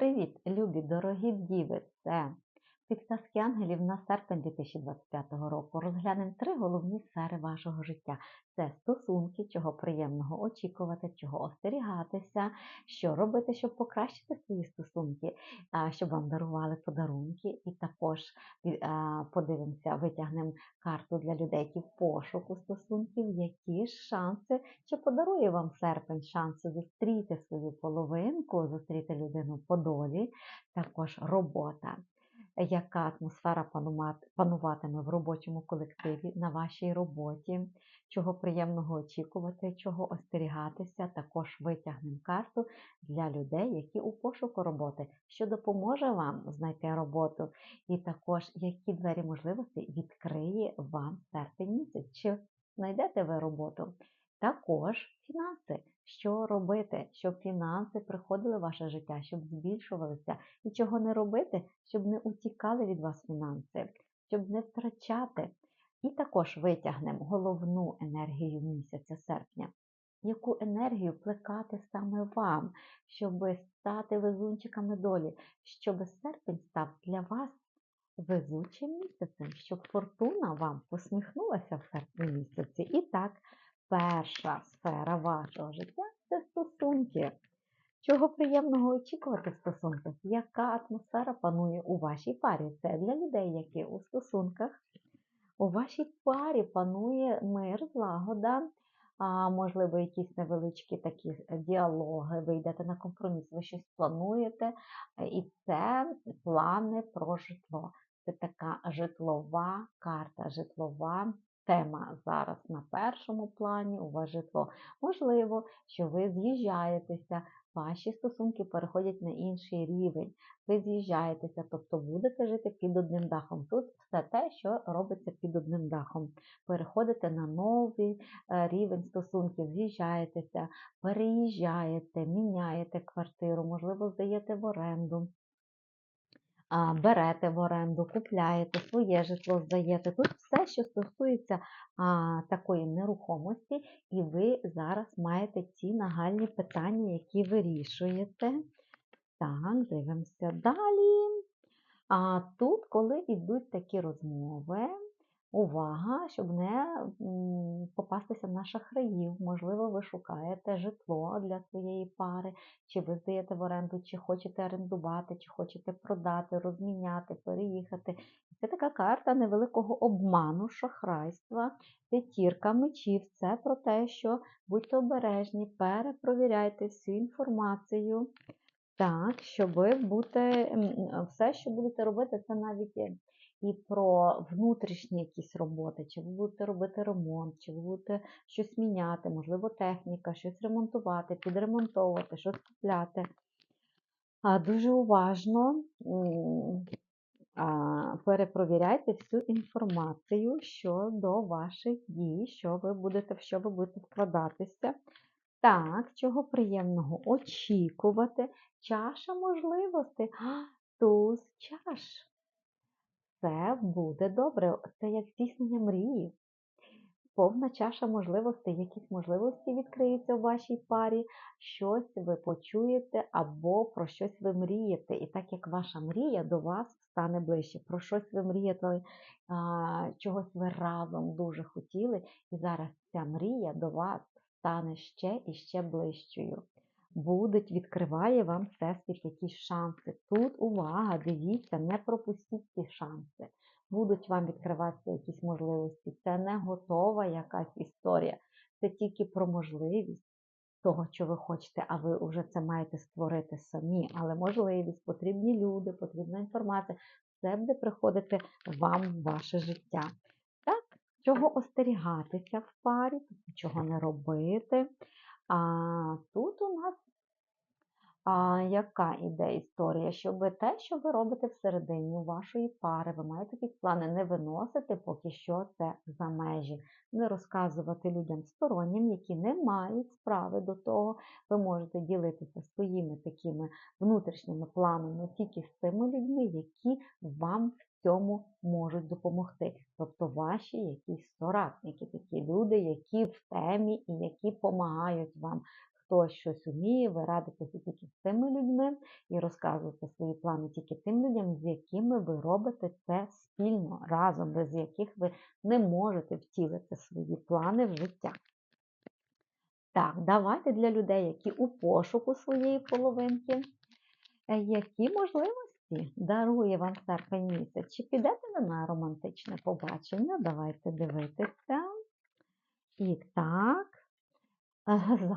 Привіт, любі, дорогі діви! Це підказки ангелів на серпень 2025 року. Розглянемо три головні сфери вашого життя: це стосунки, чого приємного очікувати, чого остерігатися, що робити, щоб покращити свої стосунки, щоб вам дарували подарунки. І також подивимося, витягнемо карту для людей, які в пошуку стосунків, які ж шанси, чи подарує вам серпень шанси зустріти свою половинку, зустріти людину по долі, також робота. Яка атмосфера пануватиме в робочому колективі на вашій роботі, чого приємного очікувати, чого остерігатися, також витягнемо карту для людей, які у пошуку роботи, що допоможе вам знайти роботу, і також які двері можливостей відкриє вам серпень місяць. Чи знайдете ви роботу? Також фінанси. Що робити, щоб фінанси приходили в ваше життя, щоб збільшувалися, і чого не робити, щоб не утікали від вас фінанси, щоб не втрачати. І також витягнемо головну енергію місяця серпня. Яку енергію плекати саме вам, щоб стати везунчиками долі, щоб серпень став для вас везучим місяцем, щоб фортуна вам посміхнулася в серпні місяці. І так, перша сфера вашого життя це стосунки. Чого приємного очікувати в стосунках? Яка атмосфера панує у вашій парі? Це для людей, які у стосунках. У вашій парі панує мир, злагода, а, можливо, якісь невеличкі такі діалоги, ви йдете на компроміс, ви щось плануєте, і це плани про житло. Це така житлова карта, житлова тема зараз на першому плані. У вас житло. Можливо, що ви з'їжджаєтеся, ваші стосунки переходять на інший рівень. Ви з'їжджаєтеся, тобто будете жити під одним дахом. Тут все те, що робиться під одним дахом. Переходите на новий е, рівень стосунків, з'їжджаєтеся, переїжджаєте, міняєте квартиру, можливо, здаєте в оренду берете в оренду, купляєте, своє житло здаєте. Тут все, що стосується а, такої нерухомості, і ви зараз маєте ці нагальні питання, які вирішуєте. Так, дивимося далі. А тут, коли йдуть такі розмови, увага, щоб не попастися на шахраїв. Можливо, ви шукаєте житло для своєї пари, чи ви здаєте в оренду, чи хочете орендувати, чи хочете продати, розміняти, переїхати. Це така карта невеликого обману, шахрайства, п'ятірка мечів. Це про те, що будьте обережні, перепровіряйте всю інформацію. Так, щоб бути все, що будете робити, це навіть і про внутрішні якісь роботи, чи ви будете робити ремонт, чи ви будете щось міняти, можливо, техніка, щось ремонтувати, підремонтовувати, щось купляти. Дуже уважно перепровіряйте всю інформацію щодо ваших дій, що ви будете, в що ви будете вкладатися. Так, чого приємного очікувати. Чаша можливостей. Туз чаш. Це буде добре. Це як здійснення мрії. Повна чаша можливостей, якісь можливості відкриються у вашій парі, щось ви почуєте або про щось ви мрієте. І так як ваша мрія до вас стане ближче, про щось ви а, чогось ви разом дуже хотіли, і зараз ця мрія до вас стане ще і ще ближчою. Будуть, відкриває вам всесвіт якісь шанси. Тут увага, дивіться, не пропустіть ці шанси. Будуть вам відкриватися якісь можливості. Це не готова якась історія. Це тільки про можливість того, що ви хочете, а ви вже це маєте створити самі. Але можливість, потрібні люди, потрібна інформація. Це буде приходити вам в ваше життя. Чого остерігатися в парі, тобто чого не робити. А тут у нас а, яка іде історія? Щоб те, що ви робите всередині вашої пари, ви маєте якісь плани не виносити поки що це за межі, не розказувати людям стороннім, які не мають справи до того. Ви можете ділитися своїми такими внутрішніми планами тільки з тими людьми, які вам цьому можуть допомогти. Тобто ваші якісь соратники, такі люди, які в темі і які допомагають вам хтось щось вміє, ви радитеся тільки з тими людьми і розказуєте свої плани тільки тим людям, з якими ви робите це спільно, разом, без яких ви не можете втілити свої плани в життя. Так, давайте для людей, які у пошуку своєї половинки, е, які можливості дарує вам серпень місяць? Чи підете на романтичне побачення? Давайте дивитися. І так.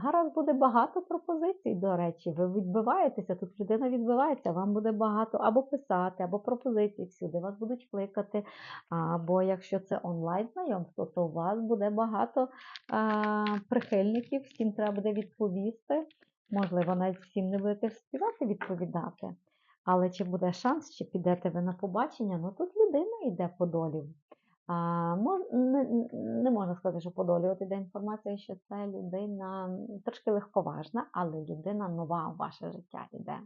Зараз буде багато пропозицій, до речі. Ви відбиваєтеся, тут людина відбивається, вам буде багато або писати, або пропозицій всюди, вас будуть кликати. Або якщо це онлайн знайомство, то у вас буде багато а, прихильників, всім треба буде відповісти. Можливо, навіть всім не будете встигати відповідати. Але чи буде шанс, чи підете ви на побачення? Ну тут людина йде по долі. А, не, не можна сказати, що по долі. Інформація, що це людина трошки легковажна, але людина нова в ваше життя йде.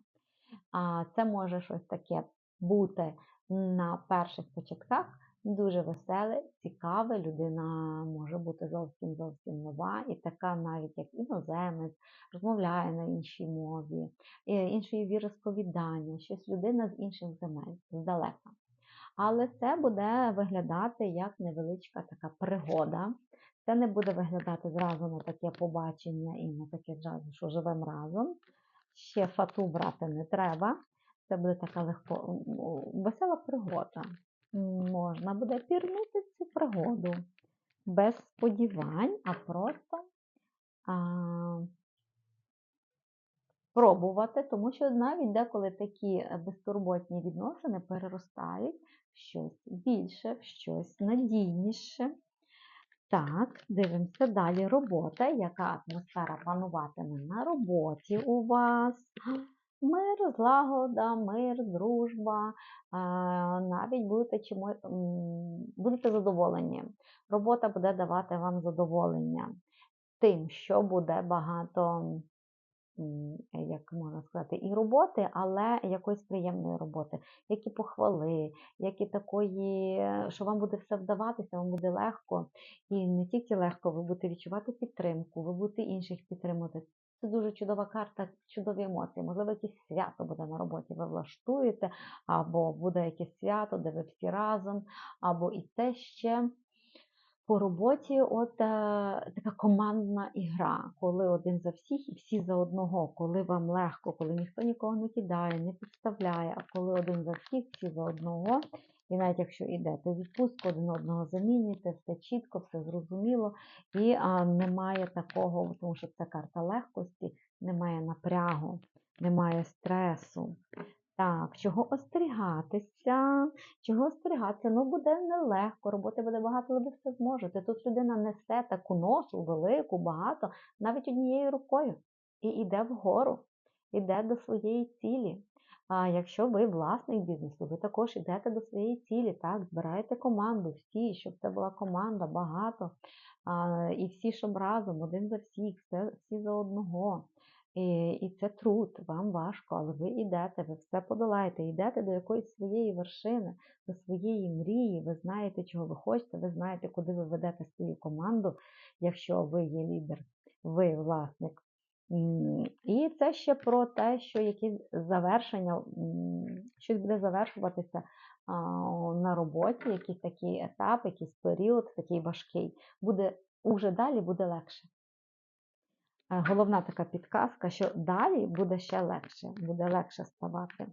А це може щось таке бути на перших початках. Дуже веселе, цікаве, людина може бути зовсім зовсім нова, і така навіть як іноземець, розмовляє на іншій мові, е, іншої віросповідання, щось людина з інших земель, здалека. Але це буде виглядати як невеличка така пригода. Це не буде виглядати зразу на таке побачення і на таке зразу, що живемо разом. Ще фату брати не треба. Це буде така легко весела пригода. Можна буде пірнути цю пригоду без сподівань, а просто а, пробувати, тому що навіть деколи такі е, безтурботні відносини переростають в щось більше, в щось надійніше. Так, дивимося далі. Робота. Яка атмосфера пануватиме на роботі у вас? Мир, злагода, мир, дружба. Навіть будете чимось будете задоволені. Робота буде давати вам задоволення тим, що буде багато, як можна сказати, і роботи, але якоїсь приємної роботи, як і похвали, як і такої, що вам буде все вдаватися, вам буде легко. І не тільки легко, ви будете відчувати підтримку, ви будете інших підтримувати. Це дуже чудова карта, чудові емоції. Можливо, якесь свято буде на роботі, ви влаштуєте, або буде якесь свято, де ви всі разом, або і це ще по роботі от е, така командна ігра, коли один за всіх і всі за одного, коли вам легко, коли ніхто нікого не кидає, не підставляє, а коли один за всіх, всі за одного. І навіть якщо йдете у відпустку, один одного замінюєте, все чітко, все зрозуміло, і а, немає такого, тому що це карта легкості, немає напрягу, немає стресу. Так, чого остерігатися? Чого остерігатися? Ну, буде нелегко, роботи буде багато, але ви все зможете. Тут людина несе таку ношу велику, багато, навіть однією рукою. І йде вгору, йде до своєї цілі. А якщо ви власник бізнесу, ви також йдете до своєї цілі, так, збираєте команду, всі, щоб це була команда, багато, а, і всі, щоб разом, один за всіх, все, всі за одного. І, це труд, вам важко, але ви йдете, ви все подолаєте, йдете до якоїсь своєї вершини, до своєї мрії, ви знаєте, чого ви хочете, ви знаєте, куди ви ведете свою команду, якщо ви є лідер, ви власник. І це ще про те, що якісь завершення, щось буде завершуватися на роботі, якийсь такий етап, якийсь період такий важкий. Буде уже далі буде легше. Е, Головна така підказка, що далі буде ще легше, буде легше ставати.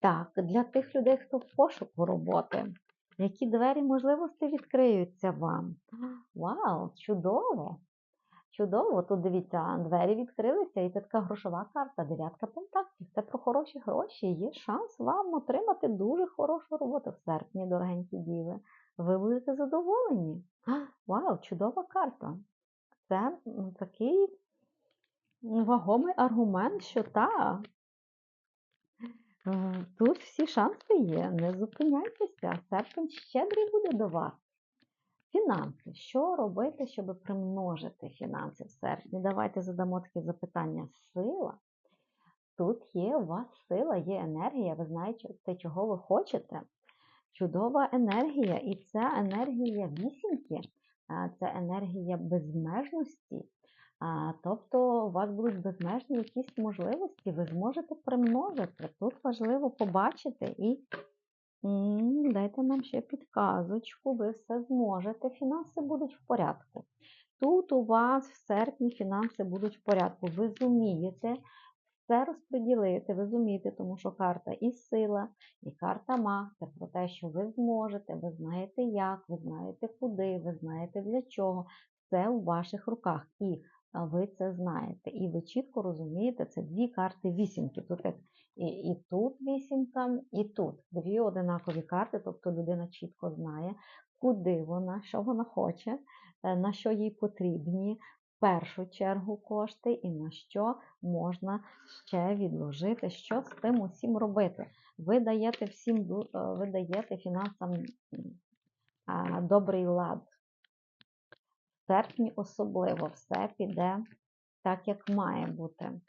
Так, для тих людей, хто в пошуку роботи, які двері можливості відкриються вам? Вау, чудово! Чудово! Тут дивіться, двері відкрилися, і це така грошова карта, дев'ятка пентаклів. Це про хороші гроші. Є шанс вам отримати дуже хорошу роботу в серпні, дорогенькі діви. Ви будете задоволені. Вау, чудова карта! Це такий вагомий аргумент, що так, Е, Тут всі шанси є, не зупиняйтеся, серпень щедрий буде до вас. Фінанси. Що робити, щоб примножити фінанси в серпні? Давайте задамо таке запитання. Сила. Тут є у вас сила, є енергія, ви знаєте, чого ви хочете. Чудова енергія, і ця енергія вісімки, це енергія безмежності. Тобто у вас будуть безмежні якісь можливості, ви зможете примножити. Тут важливо побачити і дайте нам ще підказочку, ви все зможете. Фінанси будуть в порядку. Тут у вас в серпні фінанси будуть в порядку. Ви зумієте все розподілити, ви зумієте, тому що карта і сила, і карта маг це про те, що ви зможете, ви знаєте як, ви знаєте куди, ви знаєте для чого. Це у ваших руках. І ви це знаєте. І ви чітко розумієте, це дві карти вісімки. Тут і, і тут вісімка, і тут дві одинакові карти, тобто людина чітко знає, куди вона, що вона хоче, е, на що їй потрібні першу чергу кошти і на що можна ще відложити, що з тим усім робити. Ви даєте всім е, ви даєте фінансам добрий лад. В серпні особливо все піде так, як має бути.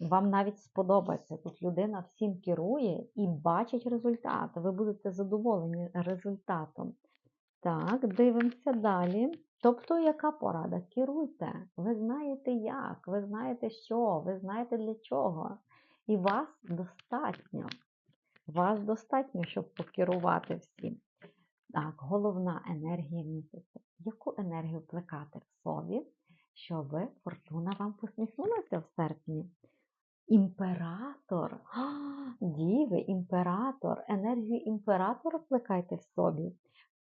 Вам навіть сподобається. Тут людина всім керує і бачить результат. Ви будете задоволені результатом. Так, дивимося далі. Тобто, яка порада? Керуйте. Ви знаєте як, ви знаєте що, ви знаєте для чого. І вас достатньо. Вас достатньо, щоб покерувати всім. Так, головна енергія місяця. Яку енергію плекати в собі, щоб фортуна вам посміхнулася в серпні? Імператор, А, діви, імператор, енергію імператора плекайте в собі.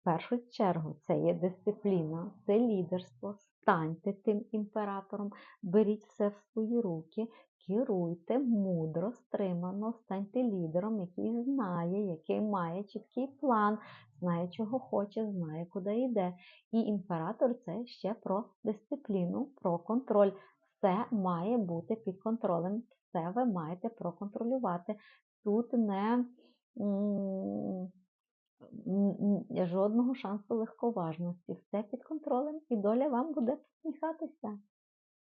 В першу чергу це є дисципліна, це лідерство. Станьте тим імператором, беріть все в свої руки, керуйте мудро, стримано, станьте лідером, який знає, який має чіткий план, знає, чого хоче, знає, куди йде. І імператор це ще про дисципліну, про контроль. Все має бути під контролем, все ви маєте проконтролювати. Тут не жодного шансу легковажності. Все під контролем, і доля вам буде посміхатися.